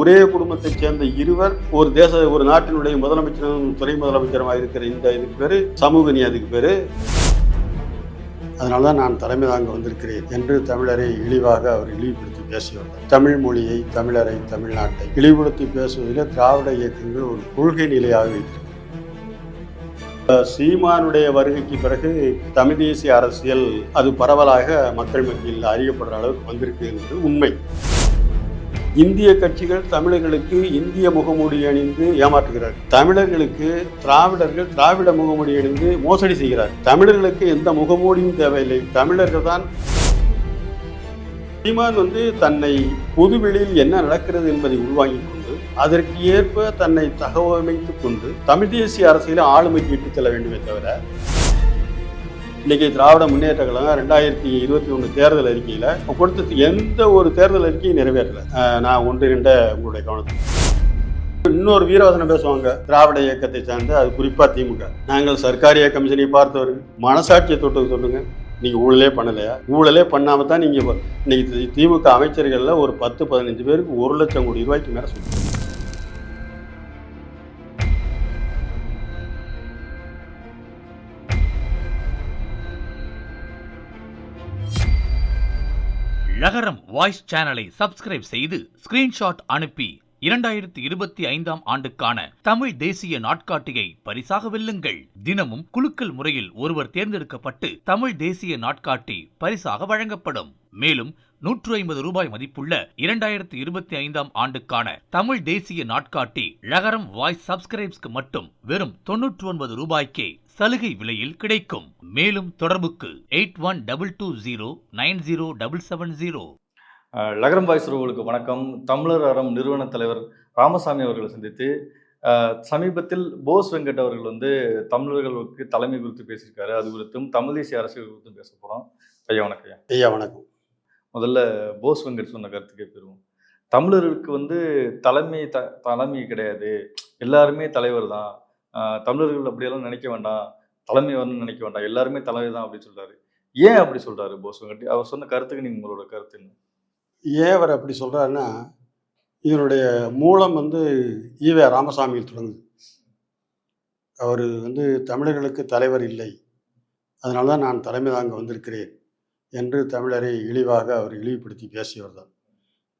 ஒரே குடும்பத்தைச் சேர்ந்த இருவர் ஒரு தேச ஒரு நாட்டினுடைய முதலமைச்சரும் துணை முதலமைச்சருமாக இருக்கிற இந்த இதுக்கு பேரு சமூக நீதிக்கு பேரு. அதனால தான் நான் தலைமை தாங்க வந்திருக்கிறேன் என்று தமிழரை இழிவாக அவர் இழிவுபடுத்தி பேசியுள்ளார் தமிழ் மொழியை தமிழரை தமிழ்நாட்டை இழிவுபடுத்தி பேசுவதில் திராவிட இயக்கங்கள் ஒரு கொள்கை நிலையாக வைத்திருக்கிறது சீமானுடைய வருகைக்கு பிறகு தமிழ் தேசிய அரசியல் அது பரவலாக மக்கள் மத்தியில் அறியப்படுற அளவுக்கு வந்திருக்கு என்பது உண்மை. இந்திய கட்சிகள் தமிழர்களுக்கு இந்திய முகமூடி அணிந்து ஏமாற்றுகிறார்கள். தமிழர்களுக்கு திராவிடர்கள் திராவிட முகமூடி அணிந்து மோசடி செய்கிறார்கள் தமிழர்களுக்கு எந்த முகமூடியும் தேவையில்லை. தமிழர்கள் தான் சீமான் வந்து தன்னை பொதுவெளியில் என்ன நடக்கிறது என்பதை உள்வாங்கிக் கொண்டு அதற்கு ஏற்ப தன்னை தகவமைத்துக் கொண்டு தமிழ் தேசிய அரசியலை ஆளுமைக்கு இட்டுச் செல்ல வேண்டுமே தவிர இன்னைக்கு திராவிட முன்னேற்ற கழகம் ரெண்டாயிரத்தி இருபத்தி ஒன்று தேர்தல் அறிக்கையில் கொடுத்த எந்த ஒரு தேர்தல் அறிக்கையும் நிறைவேறல. நான் ஒன்று ரெண்ட உங்களுடைய கவனத்துக்கு. இன்னொரு வீரவசனம் பேசுவாங்க திராவிட இயக்கத்தை சார்ந்து அது குறிப்பாக திமுக. நாங்கள் சர்க்காரிய கமிஷனை பார்த்தவர்கள் மனசாட்சியை தொட்டு சொல்லுங்க. நீங்கள் ஊழலே பண்ணலையா? ஊழலே பண்ணாமல் தான் நீங்கள் இன்னைக்கு திமுக அமைச்சர்களில் ஒரு பத்து பதினஞ்சு பேருக்கு ஒரு லட்சம் கோடி ரூபாய்க்கு மேலே சொல்லுங்க லகரம் வாய்ஸ் சேனலை சப்ஸ்கிரைப் செய்து ஸ்கிரீன்ஷாட் அனுப்பி இரண்டாயிரத்தி இருபத்தி ஐந்தாம் ஆண்டுக்கான தமிழ் தேசிய நாட்காட்டியை பரிசாக வெல்லுங்கள். தினமும் குலுக்கல் முறையில் ஒருவர் தேர்ந்தெடுக்கப்பட்டு தமிழ் தேசிய நாட்காட்டி பரிசாக வழங்கப்படும். மேலும் நூற்று ஐம்பது ரூபாய் மதிப்புள்ள இரண்டாயிரத்தி இருபத்தி ஐந்தாம் ஆண்டுக்கான தமிழ் தேசிய நாட்காட்டி லகரம் வாய்ஸ் சப்ஸ்கிரைப்ஸ்க்கு மட்டும் வெறும் தொன்னூற்று ஒன்பது ரூபாய்க்கே சலுகை விலையில் கிடைக்கும். மேலும் தொடர்புக்கு eight one double two zero nine zero double seven zero. Lagaram boys உறவுகளுக்கு வணக்கம். தமிழர் அறம் நிறுவன தலைவர் ராமசாமி அவர்களை சந்தித்து சமீபத்தில் போஸ் வெங்கட் அவர்கள் வந்து தமிழர்களுக்கு தலைமை குறித்து பேசியிருக்காரு. அது குறித்தும் தமிழ் தேசிய அரசியல் குறித்தும் பேச போறோம். ஐயா வணக்கம் ஐயா. ஐயா வணக்கம். முதல்ல போஸ் வெங்கட் சொன்ன கருத்துக்கே பெறுவோம் தமிழர்களுக்கு வந்து தலைமை த தலைமை கிடையாது. எல்லாருமே தலைவர் தான். தமிழர்கள் அப்படியெல்லாம் நினைக்க வேண்டாம். தலைமை வரணும்னு நினைக்க வேண்டாம். எல்லாருமே தலைவர் தான் அப்படின்னு சொல்றாரு. ஏன் அப்படி சொல்றாரு போஸ் வெங்கட் அவர் சொன்ன கருத்துக்கு நீங்கள் உங்களோட கருத்து என்ன? ஏன் அவர் அப்படி சொல்கிறாருன்னா இதனுடைய மூலம் வந்து ஈவே ராமசாமியில் தொடங்குது. அவர் வந்து தமிழர்களுக்கு தலைவர் இல்லை. அதனால தான் நான் தலைமை தாங்க வந்திருக்கிறேன். என்று தமிழரை இழிவாக அவர் இழிவுபடுத்தி பேசியவர் தான்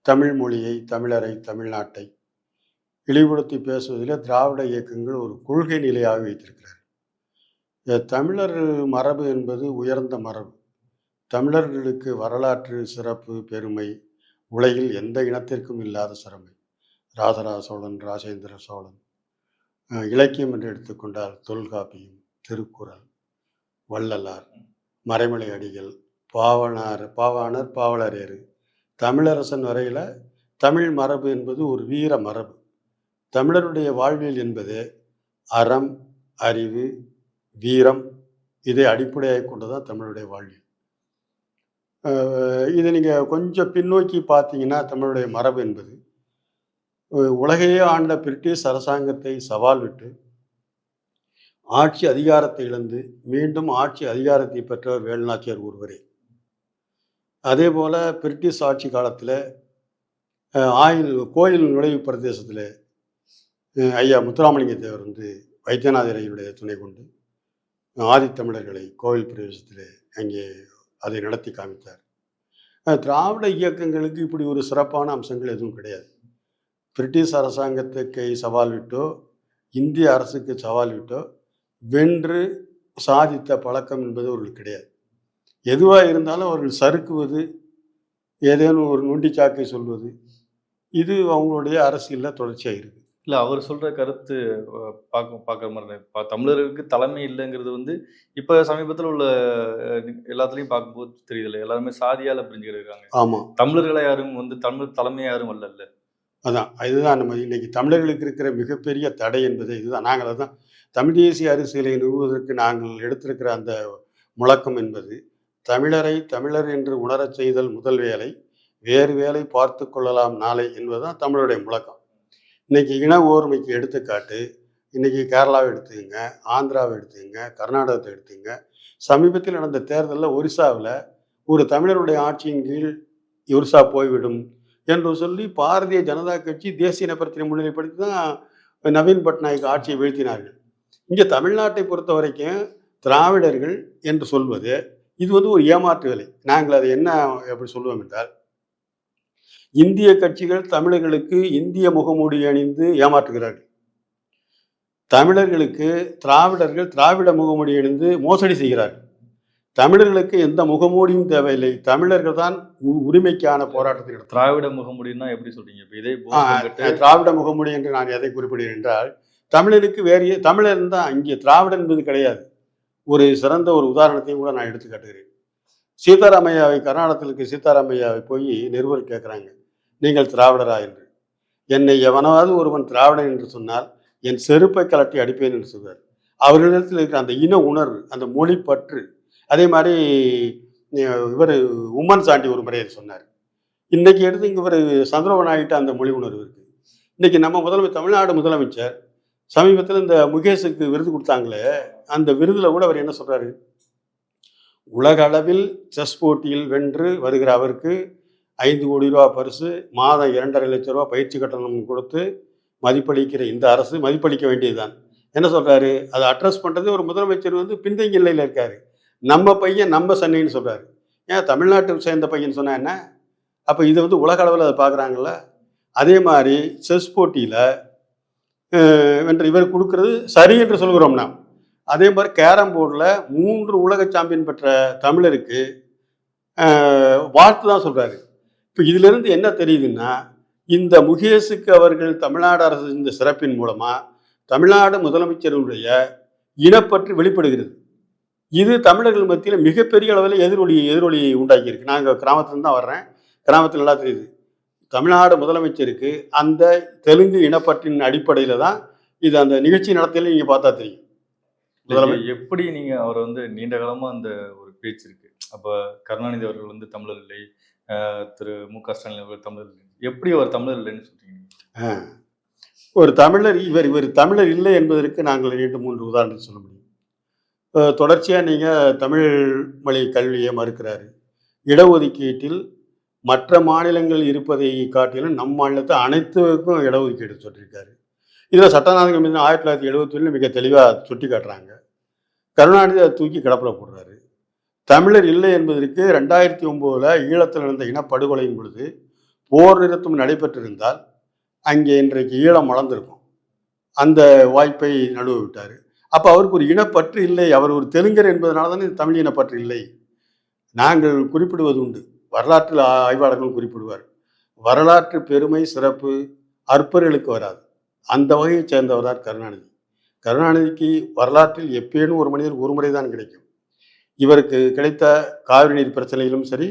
தமிழ் மொழியை தமிழரை தமிழ்நாட்டை இழிவுபடுத்தி பேசுவதில் திராவிட இயக்கங்கள் ஒரு கொள்கை நிலையாக வைத்திருக்கிறார் தமிழர் மரபு என்பது உயர்ந்த மரபு. தமிழர்களுக்கு வரலாற்று சிறப்பு பெருமை உலகில் எந்த இனத்திற்கும் இல்லாத சிறமை. ராசராஜ சோழன் ராஜேந்திர சோழன். இலக்கியம் என்று எடுத்துக்கொண்டால் தொல்காப்பியம் திருக்குறள் வள்ளலார் மறைமலை அடிகள் பாவனார் பாவாணர் பாவலரேறு. தமிழரசன் வரையில் தமிழ் மரபு என்பது ஒரு வீர மரபு. தமிழருடைய வாழ்வியல் என்பது அறம் அறிவு வீரம் இதை அடிப்படையாக கொண்டு தான் தமிழுடைய வாழ்வியல். இதை நீங்கள் கொஞ்சம் பின்னோக்கி பார்த்தீங்கன்னா தமிழுடைய மரபு என்பது உலகையே ஆண்ட பிரிட்டிஷ் அரசாங்கத்தை சவால் விட்டு ஆட்சி அதிகாரத்தை இழந்து மீண்டும் ஆட்சி அதிகாரத்தை பெற்றவர் வேலுநாச்சியார் ஒருவரே. அதே போல் பிரிட்டிஷ் ஆட்சி காலத்தில் ஆயில் கோயில் நுழைவு பிரதேசத்தில் ஐயா முத்துராமலிங்க தேவர் வந்து வைத்தியநாதரையுடைய துணை கொண்டு ஆதித்தமிழர்களை கோவில் பிரவேசத்தில் அங்கே அதை நடத்தி காமித்தார். திராவிட இயக்கங்களுக்கு இப்படி ஒரு சிறப்பான அம்சங்கள் எதுவும் கிடையாது. பிரிட்டிஷ் அரசாங்கத்துக்கு சவால் விட்டோ இந்திய அரசுக்கு சவால் விட்டோ வென்று சாதித்த பழக்கம் என்பது அவர்களுக்கு கிடையாது. எதுவாக இருந்தாலும் அவர்கள் சறுக்குவது ஏதேனும் ஒரு நொண்டிச்சாக்கை சொல்வது இது அவங்களுடைய அரசியலில் தொடர்ச்சியாக இருக்குது இல்ல அவர் சொல்ற கருத்து பார்க்க பார்க்குற மாதிரி தமிழர்களுக்கு தலைமை இல்லைங்கிறது வந்து இப்ப சமீபத்தில் உள்ள எல்லாத்துலயும் பார்க்கும்போது தெரியுதுல்ல. எல்லாருமே சாதியால பிரிஞ்சுக்கிட்டு இருக்காங்க. ஆமாம் தமிழர்களை யாரும் வந்து தமிழ் தலைமை யாரும் அல்ல அதான் இதுதான் நம்ம இன்னைக்கு தமிழர்களுக்கு இருக்கிற மிகப்பெரிய தடை என்பது இதுதான். நாங்கள் அதான் தமிழ் தேசிய அரசியலை நிறுவுவதற்கு நாங்கள் எடுத்திருக்கிற அந்த முழக்கம் என்பது தமிழரை தமிழர் என்று உணரச் செய்தல் முதல் வேலை வேறு வேலை பார்த்து கொள்ளலாம் நாளை என்பதுதான் தமிழருடைய முழக்கம். இன்னைக்கு இன ஓர்மைக்கு எடுத்துக்காட்டு இன்னைக்கு கேரளாவை எடுத்துக்கங்க ஆந்திராவை எடுத்துக்கங்க கர்நாடகத்தை எடுத்துக்கங்க. சமீபத்தில் நடந்த தேர்தலில் ஒரிசாவில் ஒரு தமிழருடைய ஆட்சியின் கீழ் ஒரிசா போய்விடும் என்று சொல்லி பாரதிய ஜனதா கட்சி தேசிய இன முன்னிலைப்படுத்தி தான் நவீன் பட்நாயக் ஆட்சியை வீழ்த்தினார்கள். இங்கே தமிழ்நாட்டை பொறுத்த வரைக்கும் திராவிடர்கள் என்று சொல்வது இது வந்து ஒரு ஏமாற்று வேலை. நாங்கள் அதை என்ன எப்படி சொல்லுவோம் என்றால் இந்திய கட்சிகள் தமிழர்களுக்கு இந்திய முகமூடி அணிந்து ஏமாற்றுகிறார்கள். தமிழர்களுக்கு திராவிடர்கள் திராவிட முகமூடி அணிந்து மோசடி செய்கிறார்கள். தமிழர்களுக்கு எந்த முகமூடியும் தேவையில்லை. தமிழர்கள் தான் உரிமைக்கான போராட்டத்தை நடத்த திராவிட முகமுடின்னா எப்படி சொல்றீங்க? இப்ப இதே திராவிட முகமூடி என்று நான் எதை குறிப்பிடுகிறேன் என்றால் தமிழனுக்கு வேறு தமிழன் தான் இங்கே திராவிடன் என்பது கிடையாது. ஒரு சிறந்த ஒரு உதாரணத்தையும் கூட நான் எடுத்து காட்டுகிறேன் சீதாராமையாவை கர்நாடகத்தில் சீதாராமையாவை போய் நிருபர் கேட்குறாங்க நீங்கள் திராவிடரா? என்று. என்னை எவனாவது ஒருவன் திராவிடன் என்று சொன்னால் என் செருப்பை கலட்டி அடிப்பேன் என்று சொல்வார். அவர்களிடத்தில் இருக்கிற அந்த இன உணர்வு அந்த மொழி பற்று அதே மாதிரி இவர் உம்மன் சாண்டி ஒரு முறையை சொன்னார். இன்னைக்கு எடுத்து இங்கே இவர் சந்திரபவன் ஆகிட்ட அந்த மொழி உணர்வு இருக்கு. இன்னைக்கு நம்ம முதலமைச்சர் தமிழ்நாடு முதலமைச்சர் சமீபத்தில் இந்த முகேஷுக்கு விருது கொடுத்தாங்களே அந்த விருதில் கூட அவர் என்ன சொல்கிறாரு உலக அளவில் செஸ் போட்டியில் வென்று வருகிற அவருக்கு ஐந்து கோடி ரூபா பரிசு மாதம் இரண்டரை லட்சம் ரூபா பயிற்சி கட்டணம் கொடுத்து மதிப்பளிக்கிற இந்த அரசு மதிப்பளிக்க வேண்டியதுதான். என்ன சொல்கிறாரு அதை அட்ரஸ் பண்ணுறது ஒரு முதலமைச்சர் வந்து பின்தங்கிய நிலையில் இருக்கார். நம்ம பையன் நம்ம சென்னைன்னு சொல்கிறாரு ஏன் தமிழ்நாட்டு சேர்ந்த பையன் சொன்னால் என்ன? அப்போ இதை வந்து உலக அளவில் அதை பார்க்குறாங்கள அதே மாதிரி செஸ் போட்டியில் வென்று இவர் கொடுக்கறது சரி என்று சொல்கிறோம் நாம் அதே மாதிரி கேரம் போர்டில் மூன்று உலக சாம்பியன் பெற்ற தமிழருக்கு வாழ்த்து தான் சொல்கிறாரு இப்போ இதிலிருந்து என்ன தெரியுதுன்னா இந்த முகேஷுக்கு அவர்கள் தமிழ்நாடு அரசு இந்த சிறப்பின் மூலமாக தமிழ்நாடு முதலமைச்சருடைய இனப்பற்று வெளிப்படுகிறது. இது தமிழர்கள் மத்தியில் மிகப்பெரிய அளவில் எதிரொலி எதிரொலியை உண்டாக்கியிருக்கு. நாங்கள் கிராமத்துலேருந்து தான் வர்றேன். கிராமத்தில் நல்லா தெரியுது. தமிழ்நாடு முதலமைச்சருக்கு அந்த தெலுங்கு இனப்பற்றின் அடிப்படையில் தான் இது அந்த நிகழ்ச்சி நடத்தையில நீங்கள் பார்த்தா தெரியும். எப்படி நீங்க அவர் வந்து நீண்ட காலமா அந்த ஒரு பேச்சு இருக்கு? அப்ப கருணாநிதி அவர்கள் வந்து தமிழர் இல்லை திரு மு க ஸ்டாலின் அவர்கள் தமிழர் இல்லை. எப்படி அவர் தமிழர் இல்லைன்னு சொல்றீங்க. ஒரு தமிழர் இவர் இவர் தமிழர் இல்லை என்பதற்கு நாங்கள் இரண்டு மூன்று உதாரணம் சொல்ல முடியும். தொடர்ச்சியாக நீங்கள் தமிழ் மொழி கல்வியை மறுக்கிறாரு. இடஒதுக்கீட்டில் மற்ற மாநிலங்கள் இருப்பதை காட்டிலும் நம் மாநிலத்தை அனைத்துக்கும் இடஒதுக்கீடு சொல்லியிருக்காரு இதில் சட்டநாத கமிஷன் ஆயிரத்தி தொள்ளாயிரத்தி எழுபத்தி மிக தெளிவாக சுட்டி காட்டுறாங்க கருணாநிதி அதை தூக்கி கடப்பில் போடுறாரு. தமிழர் இல்லை என்பதற்கு ரெண்டாயிரத்தி ஒம்போதில் ஈழத்தில் நடந்த இனப்படுகொலையின் பொழுது போர் நிறுத்தம் நடைபெற்றிருந்தால் அங்கே இன்றைக்கு ஈழம் வளர்ந்துருக்கும். அந்த வாய்ப்பை நடுவ விட்டார். அப்போ அவருக்கு ஒரு இனப்பற்று இல்லை. அவர் ஒரு தெலுங்கர் என்பதனால தானே தமிழ் இனப்பற்று இல்லை. நாங்கள் குறிப்பிடுவது உண்டு. வரலாற்றில் ஆய்வாளர்கள் குறிப்பிடுவார். வரலாற்று பெருமை சிறப்பு அற்பர்களுக்கு வராது. அந்த வகையைச் சேர்ந்தவர் தான் கருணாநிதி. கருணாநிதிக்கு வரலாற்றில் எப்பேனும் ஒரு மனிதர் ஒரு முறை தான் கிடைக்கும். இவருக்கு கிடைத்த காவிரி நீர் பிரச்சனையிலும் சரி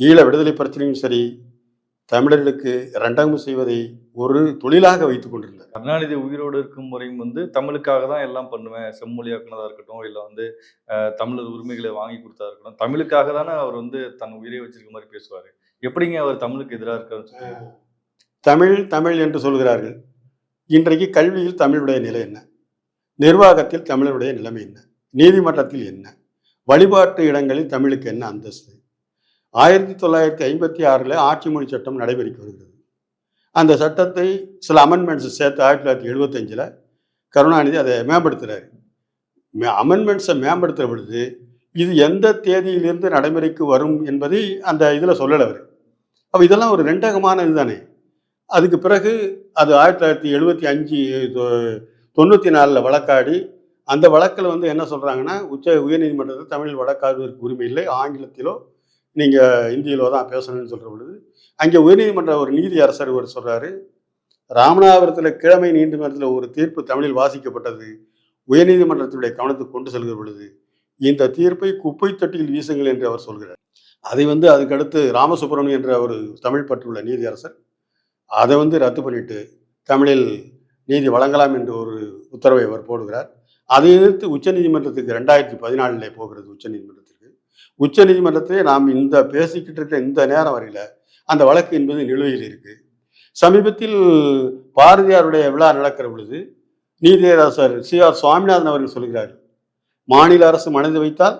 ஈழ விடுதலை பிரச்சனையும் சரி தமிழர்களுக்கு இரண்டாம் செய்வதை ஒரு தொழிலாக வைத்துக் கொண்டிருந்தார். கருணாநிதி உயிரோடு இருக்கும் முறையும் வந்து தமிழுக்காக தான் எல்லாம் பண்ணுவேன். செம்மொழியாக்குனதா இருக்கட்டும் இல்லை வந்து தமிழர் உரிமைகளை வாங்கி கொடுத்தா இருக்கட்டும் தமிழுக்காக தானே அவர் வந்து தன் உயிரை வச்சிருக்க மாதிரி பேசுவாரு. எப்படிங்க அவர் தமிழுக்கு எதிராக சொல்றீங்க? தமிழ் தமிழ் என்று சொல்கிறார்கள். இன்றைக்கு கல்வியில் தமிழுடைய நிலை என்ன? நிர்வாகத்தில் தமிழருடைய நிலைமை என்ன? நீதிமன்றத்தில் என்ன? வழிபாட்டு இடங்களில் தமிழுக்கு என்ன அந்தஸ்து? ஆயிரத்தி தொள்ளாயிரத்தி ஐம்பத்தி ஆறில் ஆட்சி மொழி சட்டம் நடைமுறைக்கு வருகிறது. அந்த சட்டத்தை சில அமெண்ட்மெண்ட்ஸ் சேர்த்து ஆயிரத்தி தொள்ளாயிரத்தி எழுபத்தஞ்சில் கருணாநிதி அதை மேம்படுத்துகிறாரு அமெண்ட்மெண்ட்ஸை மேம்படுத்துகிற பொழுது இது எந்த தேதியிலிருந்து நடைமுறைக்கு வரும் என்பதை அந்த இதில் சொல்லலை அவர். அப்போ இதெல்லாம் ஒரு ரெண்டகமான இதுதானே. அதுக்கு பிறகு அது ஆயிரத்தி தொள்ளாயிரத்தி எழுபத்தி அஞ்சு தொண்ணூற்றி நாலில் வழக்காடி அந்த வழக்கில் வந்து என்ன சொல்கிறாங்கன்னா உச்ச உயர்நீதிமன்றத்தில் தமிழில் வழக்காடுவதற்கு உரிமை இல்லை ஆங்கிலத்திலோ நீங்கள் இந்தியில் தான் பேசணும்னு சொல்கிற பொழுது அங்கே உயர்நீதிமன்ற ஒரு நீதி அரசர் ஒரு சொல்கிறாரு ராமநாதபுரத்தில் கிழமை நீதிமன்றத்தில் ஒரு தீர்ப்பு தமிழில் வாசிக்கப்பட்டது உயர்நீதிமன்றத்தினுடைய கவனத்துக்கு கொண்டு செல்கிற பொழுது இந்த தீர்ப்பை குப்பை தொட்டியில் வீசுங்கள் என்று அவர் சொல்கிறார். அதை வந்து அதுக்கடுத்து ராமசுப்ரமணியம் என்ற ஒரு தமிழ் பற்றுள்ள நீதியரசர் அதை வந்து ரத்து பண்ணிட்டு தமிழில் நீதி வழங்கலாம் என்று ஒரு உத்தரவை அவர் போடுகிறார். அதை எதிர்த்து உச்சநீதிமன்றத்துக்கு ரெண்டாயிரத்தி பதினாலில் போகிறது உச்சநீதிமன்றத்தில். உச்சநீதிமன்றத்திற்கு உச்சநீதிமன்றத்திலே நாம் இந்த பேசிக்கிட்டு இருக்கிற இந்த நேரம் வரையில அந்த வழக்கு என்பது நிலுவையில் இருக்கு. சமீபத்தில் பாரதியாருடைய விழா நடக்கிற பொழுது நீதியரசர் சி ஆர் சுவாமிநாதன் அவர்கள் சொல்கிறார் மாநில அரசு மனது வைத்தால்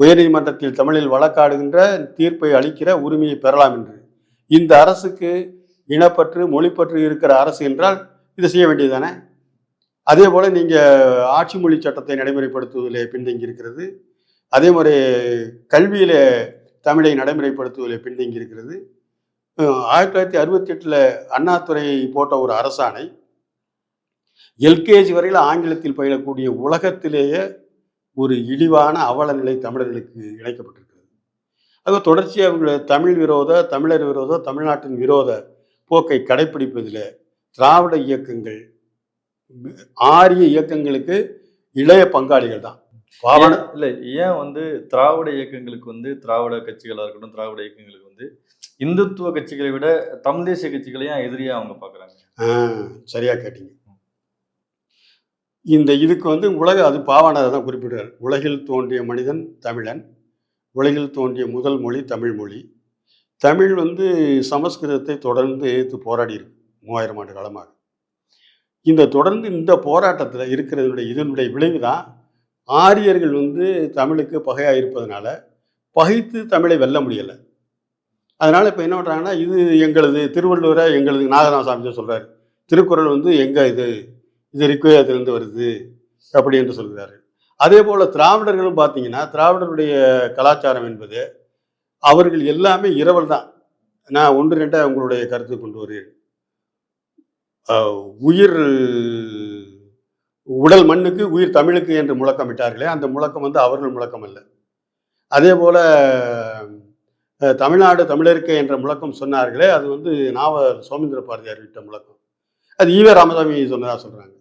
உயர்நீதிமன்றத்தில் தமிழில் வழக்காடுகின்ற தீர்ப்பை அளிக்கிற உரிமையை பெறலாம் என்று. இந்த அரசுக்கு இனப்பற்று மொழிப்பற்று இருக்கிற அரசு என்றால் இதை செய்ய வேண்டியது தானே அதே போல் நீங்கள் ஆட்சி மொழி சட்டத்தை நடைமுறைப்படுத்துவதில் பின்தங்கி இருக்கிறது அதே மாதிரி கல்வியில் தமிழை நடைமுறைப்படுத்துவதில் பின்தங்கி இருக்கிறது. ஆயிரத்தி தொள்ளாயிரத்தி அறுபத்தி எட்டில் அண்ணாதுரை போட்ட ஒரு அரசாணை எல்கேஜி வரையில் ஆங்கிலத்தில் பயிலக்கூடிய உலகத்திலேயே ஒரு இழிவான அவல நிலை தமிழர்களுக்கு இணைக்கப்பட்டிருக்கிறது. அது தொடர்ச்சியாக அவங்க தமிழ் விரோத தமிழர் விரோத தமிழ்நாட்டின் விரோத போக்கை கடைப்பிடிப்பதில் திராவிட இயக்கங்கள் ஆரிய இயக்கங்களுக்கு இளைய பங்காளிகள் தான் பாவன இல்ல ஏன் வந்து திராவிட இயக்கங்களுக்கு வந்து திராவிட கட்சிகளா இருக்கட்டும் திராவிட இயக்கங்களுக்கு வந்து இந்துத்துவ கட்சிகளை விட தமிழ் தேசிய கட்சிகளையும் எதிரியா அவங்க பாக்குறாங்க? ஆ, சரியா கேட்டீங்க. இந்த இதுக்கு வந்து உலக அது பாவாணரை தான் குறிப்பிடுறார். உலகில் தோன்றிய மனிதன் தமிழன் உலகில் தோன்றிய முதல் மொழி தமிழ் மொழி. தமிழ் வந்து சமஸ்கிருதத்தை தொடர்ந்து எதிர்த்து போராடி இருக்கு மூவாயிரம் ஆண்டு காலமாக. இந்த தொடர்ந்து இந்த போராட்டத்தில் இருக்கிறதுடைய இதனுடைய விளைவு தான் ஆரியர்கள் வந்து தமிழுக்கு பகையாக இருப்பதனால பகைத்து தமிழை வெல்ல முடியலை. அதனால் இப்போ என்ன பண்ணுறாங்கன்னா இது எங்களது திருவள்ளுவரை எங்களது நாகராமசாமி சொல்கிறார் திருக்குறள் வந்து எங்கே இது இது ரிக்வேதத்திலிருந்து வருது அப்படி என்று சொல்கிறாரு அதே போல் திராவிடர்களும் பார்த்தீங்கன்னா திராவிடருடைய கலாச்சாரம் என்பது அவர்கள் எல்லாமே இரவல் தான். நான் ஒன்று ரெண்டாக உங்களுடைய கருத்து கொண்டு வருகிறேன். உயிர் உடல் மண்ணுக்கு உயிர் தமிழுக்கு என்று முழக்கமிட்டார்களே அந்த முழக்கம் வந்து அவர்கள் முழக்கம் அல்ல. அதே போல் தமிழ்நாடு தமிழருக்கு என்ற முழக்கம் சொன்னார்களே அது வந்து நாவல் சோமேந்திர பாரதியார் விட்ட முழக்கம். அது ஈவே ராமசாமி சொன்னதாக சொல்கிறாங்க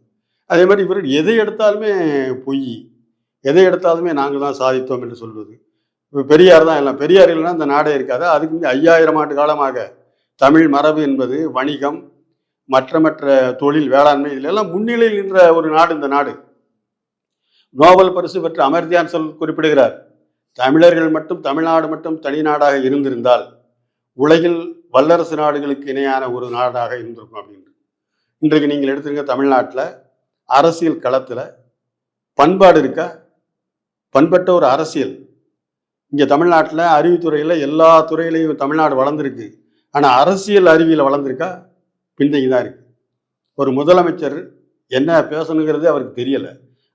அதே மாதிரி இவர்கள் எதை எடுத்தாலுமே பொய் எதை எடுத்தாலுமே நாங்கள் தான் சாதித்தோம் என்று சொல்வது. இப்போ பெரியார் தான் எல்லாம் பெரியார் இல்லைன்னா அந்த நாடே இருக்காது. அதுக்கு ஐயாயிரம் ஆண்டு காலமாக தமிழ் மரபு என்பது வணிகம் மற்ற மற்ற தொழில் வேளாண்மை இதில் எல்லாம் முன்னிலையில் நின்ற ஒரு நாடு இந்த நாடு. நோபல் பரிசு பெற்ற அமர்தியான் சொல் குறிப்பிடுகிறார் தமிழர்கள் மட்டும் தமிழ்நாடு மட்டும் தனி நாடாக இருந்திருந்தால் உலகில் வல்லரசு நாடுகளுக்கு இணையான ஒரு நாடாக இருந்திருக்கும் அப்படின்ட்டு இன்றைக்கு நீங்கள் எடுத்துருங்க தமிழ்நாட்டில் அரசியல் களத்தில் பண்பாடு இருக்கா? பண்பட்ட ஒரு அரசியல். இங்கே தமிழ்நாட்டில் அறிவுத்துறையில் எல்லா துறையிலையும் தமிழ்நாடு வளர்ந்துருக்கு. ஆனால் அரசியல் அறிவியல் வளர்ந்துருக்கா? பின்தங்கி தான் இருக்குது ஒரு முதலமைச்சர் என்ன பேசணுங்கிறது அவருக்கு தெரியலை.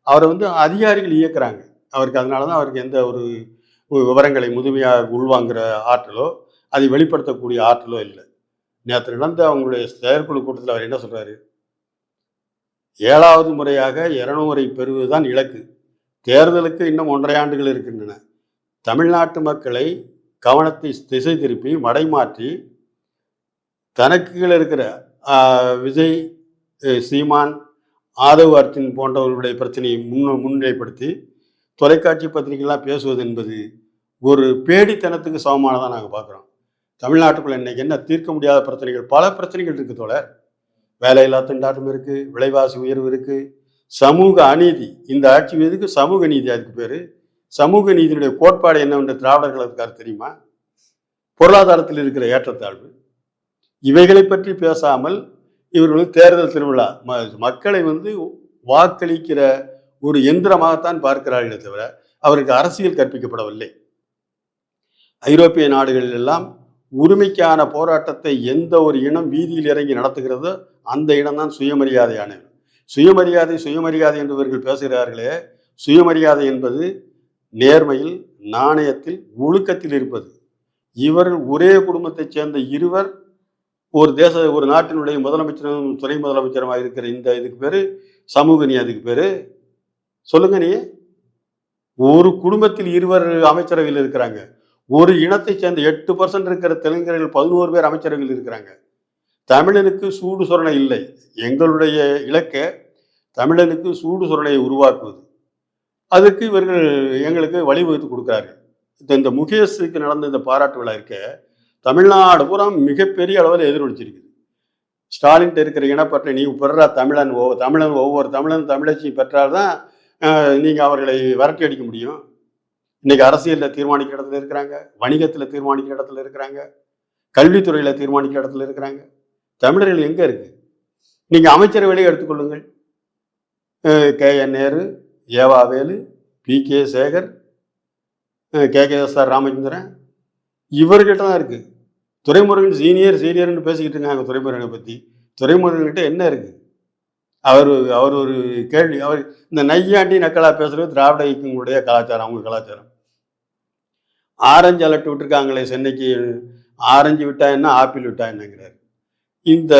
அவரை வந்து அதிகாரிகள் இயக்குறாங்க. அவருக்கு அதனால தான் அவருக்கு எந்த ஒரு விவரங்களை முதுமையாக உள்வாங்குகிற ஆற்றலோ அதை வெளிப்படுத்தக்கூடிய ஆற்றலோ இல்லை. நேற்று நடந்த அவங்களுடைய செயற்குழு கூட்டத்தில் அவர் என்ன சொல்கிறாரு ஏழாவது முறையாக இருநூறை பெறுவதுதான் இலக்கு. தேர்தலுக்கு இன்னும் ஒன்றரை ஆண்டுகள் இருக்கின்றன. தமிழ்நாட்டு மக்களை கவனத்தை திசை திருப்பி மடைமாற்றி தனக்கு கீழே இருக்கிற விஜய் சீமான் ஆதவ் அர்த்தின் போன்றவர்களுடைய பிரச்சனையை முன் முன்னிலைப்படுத்தி தொலைக்காட்சி பத்திரிகைலாம் பேசுவது என்பது ஒரு பேடித்தனத்துக்கு சமமானதாக நாங்கள் பார்க்குறோம் தமிழ்நாட்டுக்குள்ள இன்னைக்கு என்ன தீர்க்க முடியாத பிரச்சனைகள்? பல பிரச்சனைகள் இருக்குது தோழர். வேலையில்லா திண்டாட்டம் இருக்குது விலைவாசி உயர்வு இருக்குது சமூக அநீதி. இந்த ஆட்சி எதுக்கு? சமூக நீதி அதுக்கு பேர். சமூக நீதியினுடைய கோட்பாடு என்னவென்று திராவிடர்களுக்கு தெரியுமா? பொருளாதாரத்தில் இருக்கிற ஏற்றத்தாழ்வு. இவைகளை பற்றி பேசாமல் இவர்கள் தேர்தல் திருவிழா மக்களை வந்து வாக்களிக்கிற ஒரு எந்திரமாகத்தான் பார்க்கிறார்களே தவிர அவருக்கு அரசியல் கற்பிக்கப்படவில்லை. ஐரோப்பிய நாடுகளில் எல்லாம் உரிமைக்கான போராட்டத்தை எந்த ஒரு இனம் வீதியில் இறங்கி நடத்துகிறதோ அந்த இடம்தான் சுயமரியாதையான சுயமரியாதை சுயமரியாதை என்று இவர்கள் பேசுகிறார்களே சுயமரியாதை என்பது நேர்மையில் நாணயத்தில் ஒழுக்கத்தில் இருப்பது. இவர்கள் ஒரே குடும்பத்தைச் சேர்ந்த இருவர் ஒரு தேச ஒரு நாட்டினுடைய முதலமைச்சரும் துணை முதலமைச்சருமாக இருக்கிற இந்த இதுக்கு பேர் சமூக நீ அதுக்கு பேர். சொல்லுங்க நீ ஒரு குடும்பத்தில் இருவர் அமைச்சரவையில் இருக்கிறாங்க. ஒரு இனத்தைச் சேர்ந்த எட்டு பர்சன்ட் இருக்கிற தெலுங்கர்கள் பதினோரு பேர் அமைச்சரவையில் இருக்கிறாங்க. தமிழனுக்கு சூடு சுரணை இல்லை. எங்களுடைய இலக்க தமிழனுக்கு சூடு சுரணையை உருவாக்குவது. அதுக்கு இவர்கள் எங்களுக்கு வழிவகுத்து கொடுக்குறாரு இந்த முகேஷுக்கு நடந்த இந்த பாராட்டு விழா இருக்க தமிழ்நாடு பூரா மிகப்பெரிய அளவில் எதிரொலிச்சிருக்குது. ஸ்டாலின் இருக்கிற இனப்பற்றை நீ பெறா தமிழன் ஒவ்வொரு தமிழன் ஒவ்வொரு தமிழன் தமிழச்சி பெற்றால்தான் நீங்கள் அவர்களை விரட்டி அடிக்க முடியும். இன்னைக்கு அரசியலில் தீர்மானிக்கிற இடத்துல இருக்கிறாங்க வணிகத்தில் தீர்மானிக்கிற இடத்துல இருக்கிறாங்க கல்வித்துறையில் தீர்மானிக்கிற இடத்துல இருக்கிறாங்க. தமிழர்கள் எங்கே இருக்கு? அமைச்சர் வேலையை எடுத்துக்கொள்ளுங்கள் K. N. Nehru EV Velu P. K. Sekar K. K. S. R. Ramachandran இவர்கிட்ட தான் இருக்குது துறைமுருகன் சீனியர் சீனியர்னு பேசிக்கிட்டு இருக்காங்க துறைமுருகனை பற்றி துறைமுருகன்கிட்ட என்ன இருக்குது அவர் அவர் ஒரு கேள்வி அவர் இந்த நையாண்டி நக்கலா பேசுறது திராவிட இயக்கங்களுடைய கலாச்சாரம் அவங்க கலாச்சாரம். ஆரஞ்சு அலட்டு விட்டுருக்காங்களே சென்னைக்கு ஆரஞ்சு விட்டா என்ன ஆப்பிள் விட்டா என்னங்கிறார். இந்த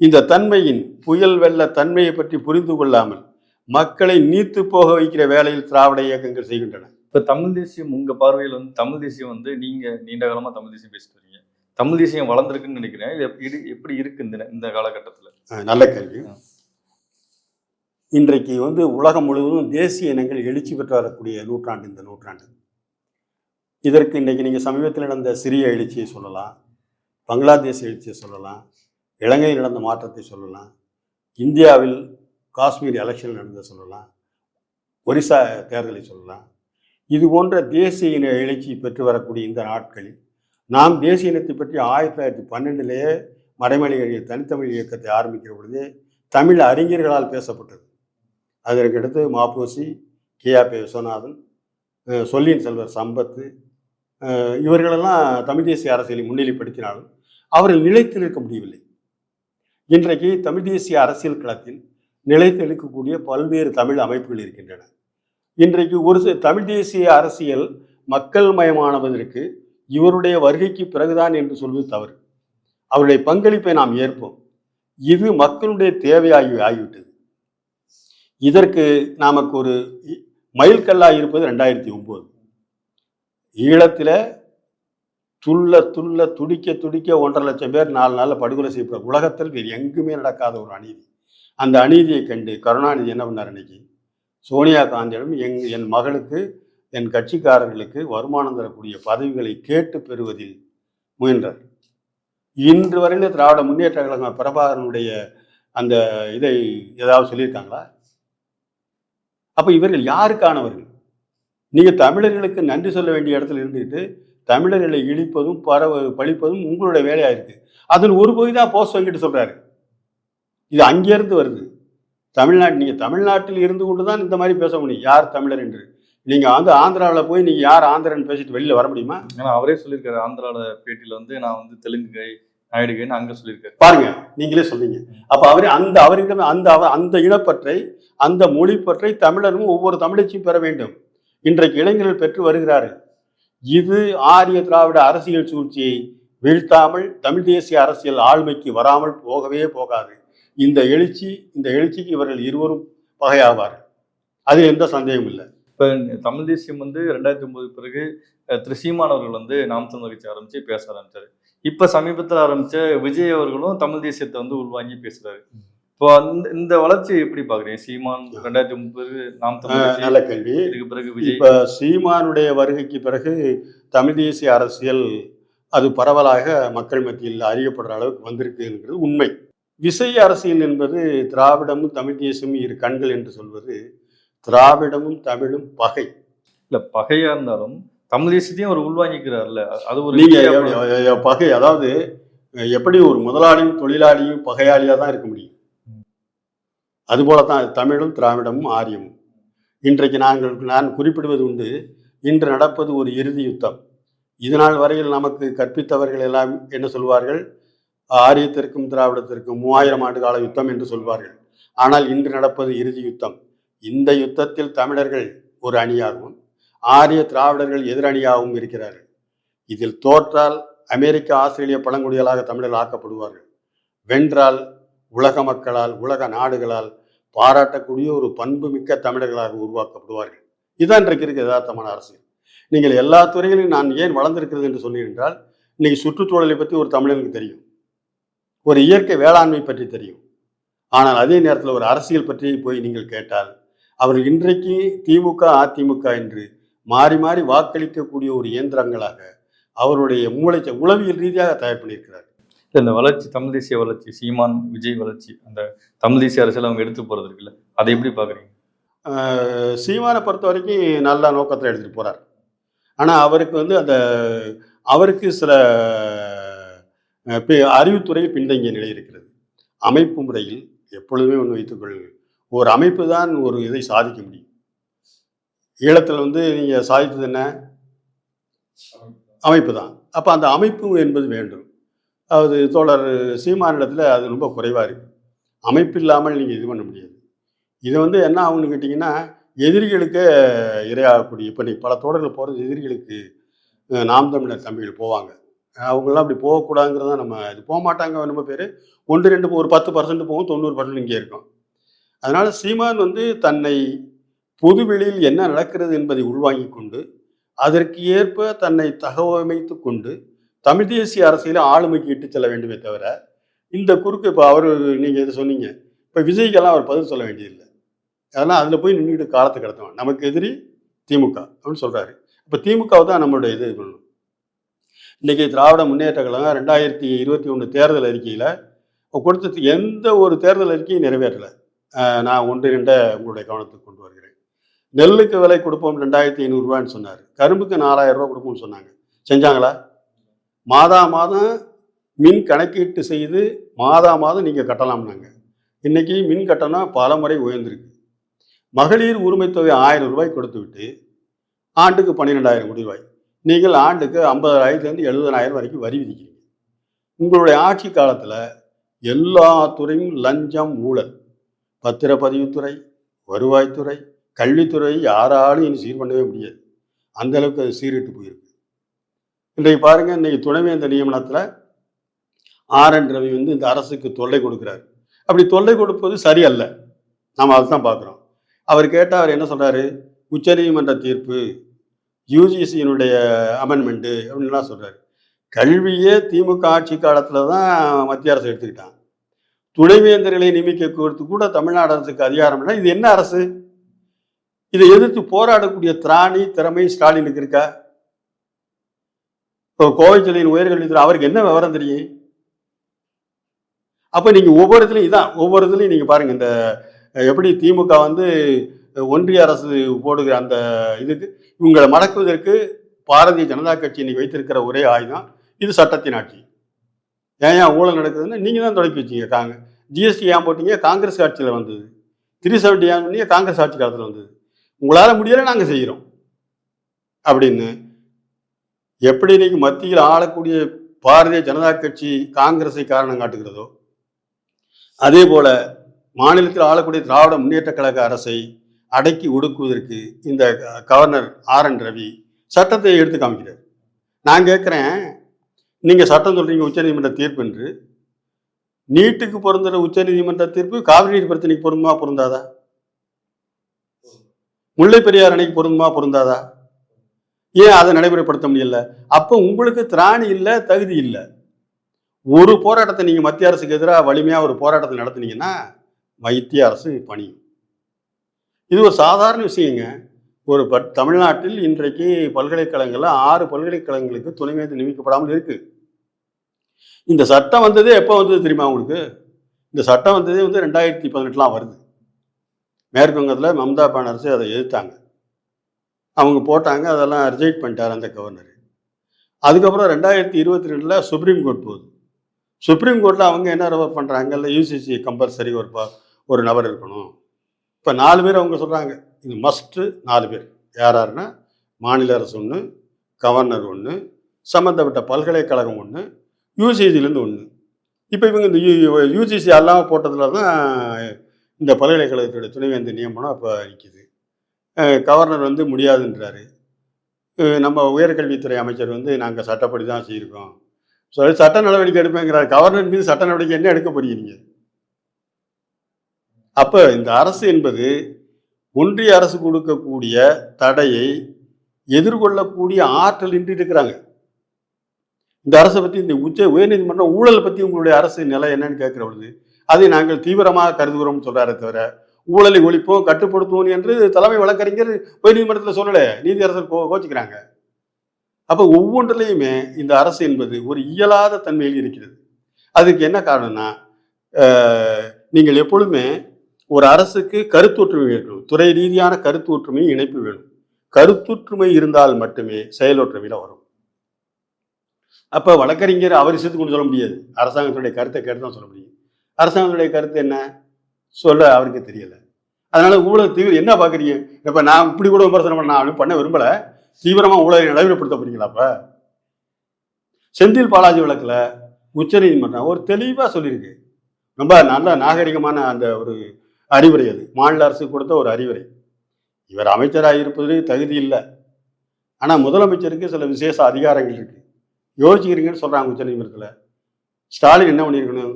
இந்த தன்மையின் புயல் வெள்ள தன்மையை பற்றி புரிந்து கொள்ளாமல் மக்களை நீத்து போக வைக்கிற வேலையில் திராவிட இயக்கங்கள் செய்கின்றன. இப்ப தமிழ் தேசியம் உங்க பார்வையில் வந்து தமிழ் தேசியம் வந்து நீங்க நீண்ட காலமா தமிழ் தேசியம் பேசிட்டு வரீங்க. தமிழ் தேசியம் வளர்ந்துருக்குன்னு நினைக்கிறேன். இது எப்படி எப்படி இருக்கு இந்த இந்த காலகட்டத்துல? நல்ல கேள்வி. இன்றைக்கு வந்து உலகம் முழுவதும் தேசிய இனங்கள் எழுச்சி பெற்று வரக்கூடிய நூற்றாண்டு இந்த நூற்றாண்டு. இதற்கு இன்றைக்கு நீங்கள் சமீபத்தில் நடந்த சிரிய எழுச்சியை சொல்லலாம். பங்களாதேஷ் எழுச்சியை சொல்லலாம். இலங்கையில் நடந்த மாற்றத்தை சொல்லலாம். இந்தியாவில் காஷ்மீர் எலெக்ஷன் நடந்ததை சொல்லலாம். ஒரிசா தேர்தலை சொல்லலாம். இது போன்ற தேசிய இன எழுச்சி பெற்று வரக்கூடிய இந்த நாட்களில் நாம் தேசிய இனத்தை பற்றி ஆயிரத்தி தொள்ளாயிரத்தி பன்னெண்டுலேயே மடைமலைகளில் தனித்தமிழ் இயக்கத்தை ஆரம்பிக்கிற பொழுது தமிழ் அறிஞர்களால் பேசப்பட்டது. அதற்கடுத்து மாப்போசி பி விஸ்வநாதன் சொல்லியின் சொல்லின் செல்வர் சம்பத்து இவர்களெல்லாம் தமிழ் தேசிய அரசியலை முன்னிலைப்படுத்தினாலும் அவர்கள் நிலைத்து நிற்க முடியவில்லை. இன்றைக்கு தமிழ் தேசிய அரசியல் களத்தில் நிலைத்து நிற்கக்கூடிய பல்வேறு தமிழ் அமைப்புகள் இருக்கின்றன. இன்றைக்கு ஒரு சில தமிழ் தேசிய அரசியல் மக்கள் மயமானவதற்கு இவருடைய வருகைக்கு பிறகுதான் என்று சொல்வது தவறு. அவருடைய பங்களிப்பை நாம் ஏற்போம். இது மக்களுடைய தேவையாகி ஆகிவிட்டது. இதற்கு நமக்கு ஒரு இ- இருப்பது ரெண்டாயிரத்தி ஒம்பது. ஈழத்தில் துள்ள துள்ள துடிக்க துடிக்க ஒன்றரை லட்சம் பேர் நாலு நாளில் படுகொலை செய்யப்பட்ட உலகத்தில் வேறு எங்குமே நடக்காத ஒரு அநீதி. அந்த அநீதியை கண்டு கருணாநிதி என்ன பண்ணார் இன்னைக்கு சோனியா காந்தியிடம் எங் என் மகளுக்கு என் கட்சிக்காரர்களுக்கு வருமானம் தரக்கூடிய பதவிகளை கேட்டு பெறுவதில் முயன்றார். இன்று வரையிலும் திராவிட முன்னேற்ற கழகம் பிரபாகரனுடைய அந்த இதை ஏதாவது சொல்லியிருக்காங்களா? அப்போ இவர்கள் யாருக்கானவர்கள்? நீங்கள் தமிழர்களுக்கு நன்றி சொல்ல வேண்டிய இடத்துல இருந்துக்கிட்டு தமிழர்களை இழிப்பதும் பரவ பழிப்பதும் உங்களுடைய வேலையாக இருக்குது அதில் ஒரு பகுதி தான் போஸ்ட் வாங்கிட்டு சொல்கிறாரு இது அங்கேருந்து வருது. தமிழ்நாட்டு நீங்கள் தமிழ்நாட்டில் இருந்து கொண்டு தான் இந்த மாதிரி பேச முடியும். யார் தமிழர் என்று? நீங்கள் வந்து ஆந்திராவில் போய் நீங்கள் யார் ஆந்திரன் பேசிட்டு வெளியில் வர முடியுமா? ஏன்னா அவரே சொல்லியிருக்காரு. ஆந்திரால பேட்டியில வந்து நான் வந்து தெலுங்கு கை நாயுடு கைன்னு அங்க சொல்லியிருக்காரு. பாருங்க நீங்களே சொல்றீங்க. அப்ப அவரே அந்த அவரிடம் அந்த அந்த இனப்பற்றை அந்த மொழிப்பற்றை தமிழரும் ஒவ்வொரு தமிழச்சியும் பெற வேண்டும். இன்றைக்கு இளைஞர்கள் பெற்று வருகிறார்கள். இது ஆரிய திராவிட அரசியல் சூழ்ச்சியை வீழ்த்தாமல் தமிழ் தேசிய அரசியல் ஆளுமைக்கு வராமல் போகவே போகாது. இந்த எழுச்சி இந்த எழுச்சிக்கு இவர்கள் இருவரும் பகையாவார்கள் அதில் எந்த சந்தேகமும் இல்லை. இப்ப தமிழ் தேசியம் வந்து ரெண்டாயிரத்தி ஒன்பது பிறகு திரு சீமான் அவர்கள் வந்து நாம் தமிழ் கட்சி ஆரம்பிச்சு பேச ஆரம்பிச்சாரு. இப்ப சமீபத்தில் ஆரம்பிச்ச விஜய் அவர்களும் தமிழ் தேசியத்தை வந்து உள்வாங்கி பேசுறாரு. இப்போ அந்த இந்த வளர்ச்சியை எப்படி பாக்குறீங்க சீமான் ரெண்டாயிரத்தி ஒன்பது நாம் தமிழ் நல்ல கேள்வி. இதுக்கு பிறகு விஜய். இப்ப சீமானுடைய வருகைக்கு பிறகு தமிழ் தேசிய அரசியல் அது பரவலாக மக்கள் மத்தியில் அறியப்படுற அளவுக்கு வந்திருக்குங்கிறது உண்மை. விசை அரசியல் என்பது திராவிடமும் தமிழ் தேசமும் இரு கண்கள் என்று சொல்வது திராவிடமும் தமிழும் பகை. இல்ல பகையா இருந்தாலும் தமிழ் தேசியத்தையும் அவர் உள்வாங்கிக்கிறார்ல அது ஒரு நீங்க வித்தியாசம். எவ்வளவு- எ- எ- பகை அதாவது எப்படி ஒரு முதலாளியும் தொழிலாளியும் பகையாளியா தான் இருக்க முடியும்? அதுபோல தான் தமிழும் திராவிடமும் ஆரியமும். இன்றைக்கு நாங்கள் நான் குறிப்பிடுவது உண்டு இன்று நடப்பது ஒரு இறுதி யுத்தம். இதுநாள் வரையில் நமக்கு கற்பித்தவர்கள் எல்லாம் என்ன சொல்வார்கள்? ஆரியத்திற்கும் திராவிடத்திற்கும் மூவாயிரம் ஆண்டு கால யுத்தம் என்று சொல்வார்கள். ஆனால் இன்று நடப்பது இறுதி யுத்தம். இந்த யுத்தத்தில் தமிழர்கள் ஒரு அணியாகவும் ஆரிய திராவிடர்கள் எதிரணியாகவும் இருக்கிறார்கள். இதில் தோற்றால் அமெரிக்க ஆஸ்திரேலிய பழங்குடிகளாக தமிழர்கள் ஆக்கப்படுவார்கள். வென்றால் உலக மக்களால் உலக நாடுகளால் பாராட்டக்கூடிய ஒரு பண்பு மிக்க தமிழர்களாக உருவாக்கப்படுவார்கள். இதுதான் இன்றைக்கு இருக்க யதார்த்தமான அரசியல். நீங்கள் எல்லா துறைகளிலும் நான் ஏன் வளர்ந்திருக்கிறது என்று சொன்னீர்கள் என்றால் இன்னைக்கு சுற்றுச்சூழலை பற்றி ஒரு தமிழனுக்கு தெரியும். ஒரு இயற்கை வேளாண்மை பற்றி தெரியும். ஆனால் அதே நேரத்தில் ஒரு அரசியல் பற்றி போய் நீங்கள் கேட்டால் அவர்கள் இன்றைக்கு திமுக அதிமுக என்று மாறி மாறி வாக்களிக்கக்கூடிய ஒரு இயந்திரங்களாக அவருடைய மூளை உளவியல் ரீதியாக தயார் பண்ணியிருக்கிறார் இல்ல, இந்த வளர்ச்சி தமிழ் தேசிய வளர்ச்சி சீமான் விஜய் வளர்ச்சி அந்த தமிழ் தேசிய அரசியல் அவங்க எடுத்து போறது இருக்குல்ல அதை எப்படி பாக்குறீங்க? ஆஹ் சீமானை பொறுத்த வரைக்கும் நல்ல நோக்கத்தில் எடுத்துகிட்டு போகிறார் ஆனால் அவருக்கு வந்து அந்த அவருக்கு சில அறிவுத்துறையில் பின்தங்கிய நிலை இருக்கிறது. அமைப்பு முறையில் எப்பொழுதுமே ஒன்று வைத்துக்கொள்ளுங்கள் ஒரு அமைப்பு தான் ஒரு இதை சாதிக்க முடியும். ஈழத்தில் வந்து நீங்கள் சாதித்தது என்ன? அமைப்பு தான். அப்போ அந்த அமைப்பு என்பது வேண்டும். அது தோழர் சீமானிடத்தில் அது ரொம்ப குறைவாக இருக்குது அமைப்பு இல்லாமல் நீங்கள் இது பண்ண முடியாது. இது வந்து என்ன ஆகும்னு கேட்டிங்கன்னா எதிரிகளுக்கு இரையாகக்கூடிய இப்போ நீ பல தோழர்கள் போகிறது எதிரிகளுக்கு நாம் தமிழர் தம்பிகள் போவாங்க. அவங்களாம் அப்படி போகக்கூடாதுங்கிறத நம்ம இது போக மாட்டாங்க நம்ம பேர். ஒன்று ரெண்டு ஒரு பத்து பர்சன்ட் போகும் தொண்ணூறு பர்சன்ட் இங்கே இருக்கும். அதனால் சீமான் வந்து தன்னை பொதுவெளியில் என்ன நடக்கிறது என்பதை உள்வாங்கிக் கொண்டு அதற்கு ஏற்ப தன்னை தகவமைத்து கொண்டு தமிழ் தேசிய அரசியலை ஆளுமைக்கு இட்டு செல்ல வேண்டுமே தவிர இந்த குறுக்கு இப்போ அவர் நீங்கள் இதை சொன்னீங்க இப்போ விஜய்க்கெல்லாம் அவர் பதில் சொல்ல வேண்டியதில்லை. அதெல்லாம் அதில் போய் நின்றுட்டு காலத்தை கடத்துவான் நமக்கு எதிரி திமுக அப்படின்னு சொல்கிறாரு இப்போ திமுகவை தான் நம்மளுடைய இது பண்ணணும். இன்றைக்கி திராவிட முன்னேற்ற கழகம் ரெண்டாயிரத்தி இருபத்தி ஒன்று தேர்தல் அறிக்கையில் கொடுத்த எந்த ஒரு தேர்தல் அறிக்கையும் நிறைவேற்றலை. நான் ஒன்று ரெண்ட உங்களுடைய கவனத்துக்கு கொண்டு வருகிறேன். நெல்லுக்கு விலை கொடுப்போம் ரெண்டாயிரத்தி ஐநூறுரூவான்னு சொன்னார். கரும்புக்கு நாலாயிரம் ரூபா கொடுப்போம்னு சொன்னாங்க. செஞ்சாங்களா? மாதா மாதம் மின் கணக்கீட்டு செய்து மாதா மாதம் நீங்கள் கட்டலாம்னாங்க. இன்னைக்கு மின் கட்டணம் பல முறை உயர்ந்திருக்கு. மகளிர் உரிமைத்தொகை ஆயிரம் ரூபாய் கொடுத்து விட்டு ஆண்டுக்கு பன்னிரெண்டாயிரம் கோடி ரூபாய். நீங்கள் ஆண்டுக்கு ஐம்பதாயிரத்துலேருந்து எழுபதாயிரம் வரைக்கும் வரி விதிக்கிறீங்க. உங்களுடைய ஆட்சி காலத்தில் எல்லா துறையும் லஞ்சம் ஊழல். பத்திரப்பதிவுத்துறை வருவாய்த்துறை கல்வித்துறை யாராலும் இனி சீர் பண்ணவே முடியாது. அந்த அளவுக்கு அது சீரிட்டு போயிருக்கு. இன்றைக்கு பாருங்க இன்றைக்கி துணைவேந்தர் நியமனத்தில் ஆர் என் ரவி வந்து இந்த அரசுக்கு தொல்லை கொடுக்குறாரு. அப்படி தொல்லை கொடுப்பது சரியல்ல. நாம் அதை தான் பார்க்குறோம். அவர் கேட்டால் அவர் என்ன சொல்கிறாரு உச்சநீதிமன்ற தீர்ப்பு யூஜிசியினுடைய அமெண்ட்மெண்ட்டு அப்படின்லாம் சொல்கிறாரு கல்வியே திமுக ஆட்சி காலத்தில் தான் மத்திய அரசு எடுத்துக்கிட்டான். துணைவேந்தர்களை நியமிக்க கொடுத்து கூட தமிழ்நாடு அரசுக்கு அதிகாரம் இல்லை. இது என்ன அரசு? இதை எதிர்த்து போராடக்கூடிய திராணி திறமை ஸ்டாலினுக்கு இருக்கா? இப்போ கோவைச்சலின் உயர்கல்வித்துறை அவருக்கு என்ன விவரம் தெரியும்? அப்போ நீங்கள் ஒவ்வொரு இதுலையும் இதான் ஒவ்வொரு இதுலையும் நீங்கள் பாருங்கள் இந்த எப்படி திமுக வந்து ஒன்றிய அரசு போடுகிற அந்த இதுக்கு இவங்களை மடக்குவதற்கு பாரதிய ஜனதா கட்சி இன்னைக்கு வைத்திருக்கிற ஒரே ஆயுதம் இது சட்டத்தின் ஆட்சி. ஏன் ஏன் ஊழல் நடக்குதுன்னு நீங்கள் தான் தொடக்கி வச்சீங்க காங்க. ஜிஎஸ்டி ஏன் போட்டீங்க? காங்கிரஸ் ஆட்சியில் வந்தது. த்ரீ செவன்டி ஏன் பண்ணி காங்கிரஸ் ஆட்சி காலத்தில் வந்தது. உங்களால் முடியலை நாங்கள் செய்கிறோம் அப்படின்னு எப்படி இன்னைக்கு மத்தியில் ஆளக்கூடிய பாரதிய ஜனதா கட்சி காங்கிரஸை காரணம் காட்டுகிறதோ அதே போல மாநிலத்தில் ஆளக்கூடிய திராவிட முன்னேற்ற கழக அரசை அடக்கி ஒடுக்குவதற்கு இந்த க- கவர்னர் ஆர் என் ரவி சட்டத்தை எடுத்து காமிக்கிறார். நான் கேட்குறேன் நீங்கள் சட்டம் சொல்கிறீங்க உச்சநீதிமன்ற தீர்ப்பு என்று நீட்டுக்கு பொருந்துற உச்சநீதிமன்ற தீர்ப்பு காவிரி நீர் பிரச்சனைக்கு பொருந்துமா பொருந்தாதா? முல்லை பெரியார் அணைக்கு பொருந்துமா பொருந்தாதா? ஏன் அதை நடைமுறைப்படுத்த முடியல? அப்போ உங்களுக்கு திராணி இல்லை தகுதி இல்லை. ஒரு போராட்டத்தை நீங்கள் மத்திய அரசுக்கு எதிராக வலிமையாக ஒரு போராட்டத்தை நடத்துனீங்கன்னா மத்திய அரசு பணியும் இது ஒரு சாதாரண விஷயங்க. ஒரு பட் தமிழ்நாட்டில் இன்றைக்கு பல்கலைக்கழகங்களில் ஆறு பல்கலைக்கழகங்களுக்கு துணைவேந்தர் நியமிக்கப்படாமல் இருக்கு. இந்த சட்டம் வந்ததே எப்போ வந்தது தெரியுமா உங்களுக்கு? இந்த சட்டம் வந்ததே வந்து ரெண்டாயிரத்தி பதினெட்டுலாம் வருது. மேற்கு வங்கத்தில் மம்தா பானரசு அதை எதிர்த்தாங்க. அவங்க போட்டாங்க அதெல்லாம் ரிஜெக்ட் பண்ணிட்டார் அந்த கவர்னர். அதுக்கப்புறம் ரெண்டாயிரத்தி இருபத்தி ரெண்டில் சுப்ரீம் கோர்ட் போகுது. சுப்ரீம் கோர்ட்டில் அவங்க என்ன ரெஃபர் பண்ணுறாங்க இல்லை யூசிசி கம்பல்சரி ஒரு ப ஒரு நபர் இருக்கணும். இப்போ நாலு பேர் அவங்க சொல்கிறாங்க இது மஸ்ட்டு நாலு பேர். யார் யாருன்னா? மாநில அரசு ஒன்று கவர்னர் ஒன்று சம்மந்தப்பட்ட பல்கலைக்கழகம் ஒன்று யூஜிசிலேருந்து ஒன்று இப்போ இவங்க இந்த யூஜிசி எல்லாம் போட்டதில் தான் இந்த பல்கலைக்கழகத்துடைய துணைவேந்தர் நியமனம் இப்போ நிற்கிது கவர்னர் வந்து முடியாதுன்றாரு. நம்ம உயர்கல்வித்துறை அமைச்சர் வந்து நாங்கள் சட்டப்படி தான் செய்யிருக்கோம் சொல்லி சட்ட நடவடிக்கை எடுப்பேங்கிறார். கவர்னர் மீது சட்ட நடவடிக்கை என்ன எடுக்க போறீங்க அப்போ இந்த அரசு என்பது ஒன்றிய அரசு கொடுக்கக்கூடிய தடையை எதிர்கொள்ளக்கூடிய ஆற்றல் இன்றி இருக்கிறாங்க. இந்த அரசை பற்றி இந்த உச்ச உயர்நீதிமன்றம் ஊழல் பற்றி உங்களுடைய அரசு நிலை என்னன்னு கேட்கிற பொழுது அதை நாங்கள் தீவிரமாக கருதுகிறோம்னு சொல்கிறாரே தவிர ஊழலை ஒழிப்போம் கட்டுப்படுத்துவோம் என்று தலைமை வழக்கறிஞர் உயர்நீதிமன்றத்தில் சொல்லலை. நீதியரசர் கோ கோச்சிக்கிறாங்க. அப்போ ஒவ்வொன்றிலையுமே இந்த அரசு என்பது ஒரு இயலாத தன்மையில் இருக்கிறது. அதுக்கு என்ன காரணம்னா நீங்கள் எப்பொழுதுமே ஒரு அரசுக்கு கருத்தொற்றுமை வேணும் துறை ரீதியான கருத்தொற்றுமை இணைப்பு வேணும் கருத்தொற்றுமை இருந்தால் மட்டுமே செயலொற்றுமையில வரும். அப்போ வழக்கறிஞர் அவர் சேர்த்து கொண்டு சொல்ல முடியாது. அரசாங்கத்துடைய கருத்தை கேட்டு தான் சொல்ல முடியும். அரசாங்கத்துடைய கருத்து என்ன? சொல்ல அவருக்கு தெரியல. அதனால ஊழல் என்ன பார்க்குறீங்க இப்போ நான் இப்படி கூட விமர்சனம் பண்ண நான் பண்ண விரும்பலை. தீவிரமாக ஊழலை நடைமுறைப்படுத்த போறீங்களா அப்ப? செந்தில் பாலாஜி வழக்கில் உச்சநீதிமன்றம் ஒரு தெளிவாக சொல்லியிருக்கு. ரொம்ப நல்ல நாகரிகமான அந்த ஒரு அறிவுரை அது. மாநில அரசு கொடுத்த ஒரு அறிவுரை. இவர் அமைச்சராக இருப்பது தகுதி இல்லை. ஆனால் முதலமைச்சருக்கு சில விசேஷ அதிகாரங்கள் இருக்குது யோசிக்கிறீங்கன்னு சொல்கிறாங்க உச்சநீதிமன்றத்தில் ஸ்டாலின் என்ன பண்ணியிருக்கணும்?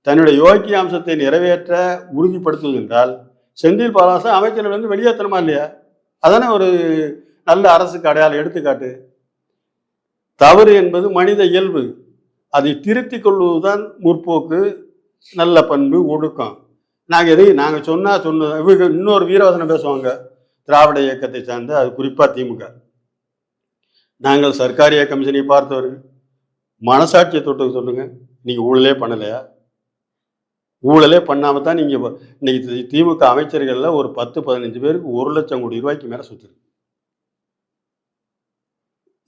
தன்னுடைய யோக்கிய அம்சத்தை நிறைவேற்ற உறுதிப்படுத்துவது என்றால் செந்தில் பாலாசா அமைச்சரிலிருந்து வெளியேற்றணுமா இல்லையா? அதானே ஒரு நல்ல அரசுக்கு அடையாளம் எடுத்துக்காட்டு. தவறு என்பது மனித இயல்பு. அதை திருத்திக் கொள்வதுதான் முற்போக்கு நல்ல பண்பு ஒழுக்கம். நாங்கள் எதையும் நாங்கள் சொன்னால் சொன்ன இவங்க இன்னொரு வீரவசனம் பேசுவாங்க. திராவிட இயக்கத்தை சார்ந்த அது குறிப்பாக திமுக. நாங்கள் சர்க்காரிய கமிஷனை பார்த்தவர்கள் மனசாட்சியை தொட்டு சொல்லுங்க. நீங்கள் ஊழலே பண்ணலையா? ஊழலே பண்ணாமல் தான் நீங்கள் இன்னைக்கு திமுக அமைச்சர்களில் ஒரு பத்து பதினஞ்சு பேருக்கு ஒரு லட்சம் கோடி ரூபாய்க்கு மேலே சுற்று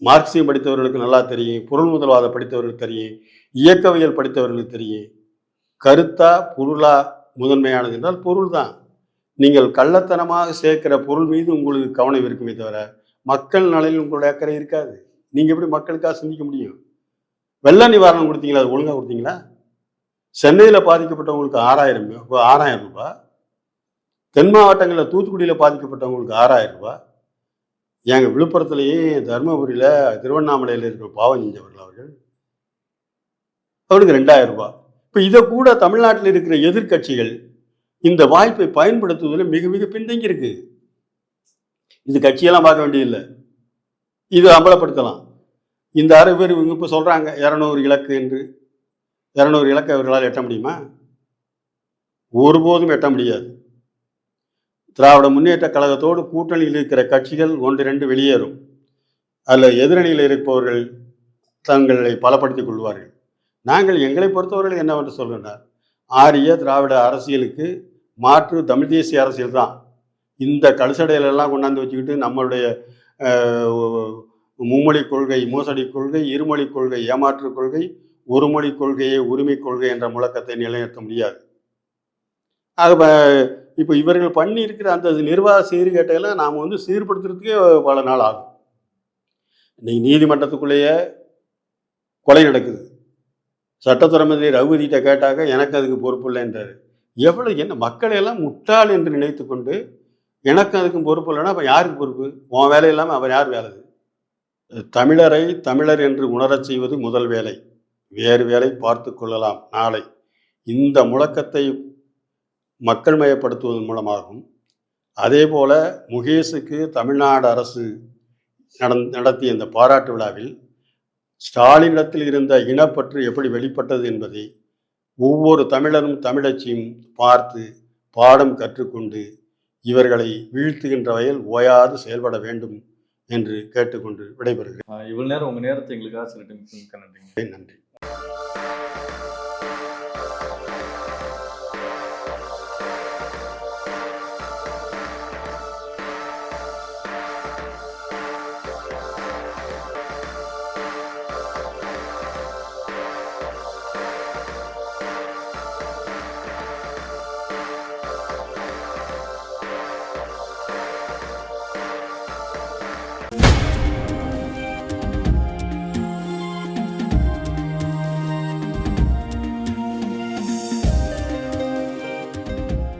மார்க்சியம் படித்தவர்களுக்கு நல்லா தெரியும் பொருள் முதல்வாதம் படித்தவர்களுக்கு தெரியும் இயக்கவியல் படித்தவர்களுக்கு தெரியும். கருத்தா பொருளா முதன்மையானது என்றால் பொருள் தான். நீங்கள் கள்ளத்தனமாக சேர்க்கிற பொருள் மீது உங்களுக்கு கவனம் இருக்குமே தவிர மக்கள் நலனில் உங்களுடைய அக்கறை இருக்காது. நீங்கள் எப்படி மக்களுக்காக சிந்திக்க முடியும்? வெள்ள நிவாரணம் கொடுத்தீங்களா? அது ஒழுங்காக கொடுத்தீங்களா? சென்னையில் பாதிக்கப்பட்டவங்களுக்கு ஆறாயிரம் ஆறாயிரம் ரூபாய் தென் மாவட்டங்களில் தூத்துக்குடியில் பாதிக்கப்பட்டவங்களுக்கு ஆறாயிரம் ரூபாய் எங்கள் விழுப்புரத்துலேயே தருமபுரியில் திருவண்ணாமலையில் இருக்கிற பாவம் செஞ்சவர்கள் அவர்கள் அவருக்கு ரெண்டாயிரம் ரூபாய் இப்போ இதை கூட தமிழ்நாட்டில் இருக்கிற எதிர்க்கட்சிகள் இந்த வாய்ப்பை பயன்படுத்துவதில் மிக மிக பின்தங்கி இருக்கு இது கட்சியெல்லாம் பார்க்க வேண்டியதில்லை. இது அம்பலப்படுத்தலாம். இந்த அரை பேர் இவங்க இப்போ சொல்கிறாங்க இரநூறு இலக்கு என்று. இரநூறு இலக்கை அவர்களால் எட்ட முடியுமா? ஒருபோதும் எட்ட முடியாது. திராவிட முன்னேற்ற கழகத்தோடு கூட்டணியில் இருக்கிற கட்சிகள் ஒன்று ரெண்டு வெளியேறும். அதில் எதிரணியில் இருப்பவர்கள் தங்களை பலப்படுத்திக் கொள்வார்கள். நாங்கள் எங்களை பொறுத்தவரையில் என்னவென்று சொல்கிறார் ஆரிய திராவிட அரசியலுக்கு மாற்று தமிழ் தேசிய அரசியல் தான். இந்த கழுசடையிலெல்லாம் கொண்டாந்து வச்சுக்கிட்டு நம்மளுடைய மும்மொழி கொள்கை மோசடி கொள்கை இருமொழி கொள்கை ஏமாற்று கொள்கை ஒரு மொழி கொள்கையை உரிமை கொள்கை என்ற முழக்கத்தை நிலைநிறுத்த முடியாது. ஆக இப்போ இவர்கள் பண்ணி இருக்கிற அந்த நிர்வாக சீர்கேட்டையெல்லாம் நாம் வந்து சீர்படுத்துறதுக்கே பல நாள் ஆகும். இன்னைக்கு நீதிமன்றத்துக்குள்ளேயே கொலை நடக்குது. சட்டத்துறை மந்திரி ரகுபதிகிட்ட கேட்டாக்க எனக்கு அதுக்கு பொறுப்பு இல்லைன்றார். எவ்வளவு என்ன மக்களை எல்லாம் முட்டாள் என்று நினைத்து கொண்டு எனக்கு அதுக்கும் பொறுப்பு இல்லைன்னா அப்போ யாருக்கு பொறுப்பு? உன் வேலை இல்லாமல் அவர் யார் வேலை? தமிழரை தமிழர் என்று உணரச் செய்வது முதல் வேலை. வேறு வேலை பார்த்து கொள்ளலாம் நாளை. இந்த முழக்கத்தை மக்கள் மயப்படுத்துவதன் மூலமாகும். அதே போல முகேஷுக்கு தமிழ்நாடு அரசு நடந் நடத்திய இந்த பாராட்டு விழாவில் ஸ்டாலினிடத்தில் இருந்த இனப்பற்று எப்படி வெளிப்பட்டது என்பதை ஒவ்வொரு தமிழரும் தமிழச்சியும் பார்த்து பாடம் கற்றுக்கொண்டு இவர்களை வீழ்த்துகின்ற வகையில் ஓயாது செயல்பட வேண்டும் என்று கேட்டுக்கொண்டு விடைபெறுகிறேன். இவ்வளவு நேரம் உங்க நேரத்தை எங்களுக்காக சில டைம் நன்றிங்க. நன்றி.